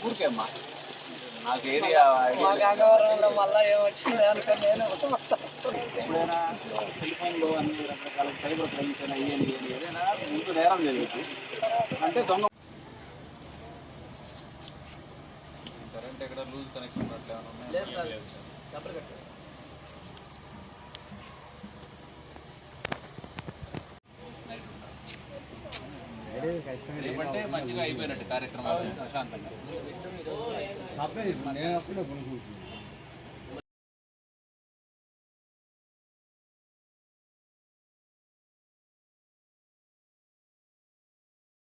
ఊరికే అమ్మా నాకు ఏరియా మా గంగవరంలో మళ్ళీ ఏమొచ్చింది అనుకుని నేను ఎప్పుడైనా టెలిఫోన్లో అన్ని రకరకాల సైబర్ క్రైమ్స్ అయినా ఇవన్నీ ఏదైనా ముందు నేరం జరిగింది అంటే దొంగ కరెంట్ ఎక్కడ లూజ్ కనెక్షన్ ఉన్నట్లు ఏమైనా ఉన్నాయా? లేదు సార్. డబ్బులు కట్టారు ఏమంటే మంచిగా అయిపోయినట్టు కార్యక్రమాలు ప్రశాంతంగా. నేను అప్పుడే కొనుక్కుంటున్నాను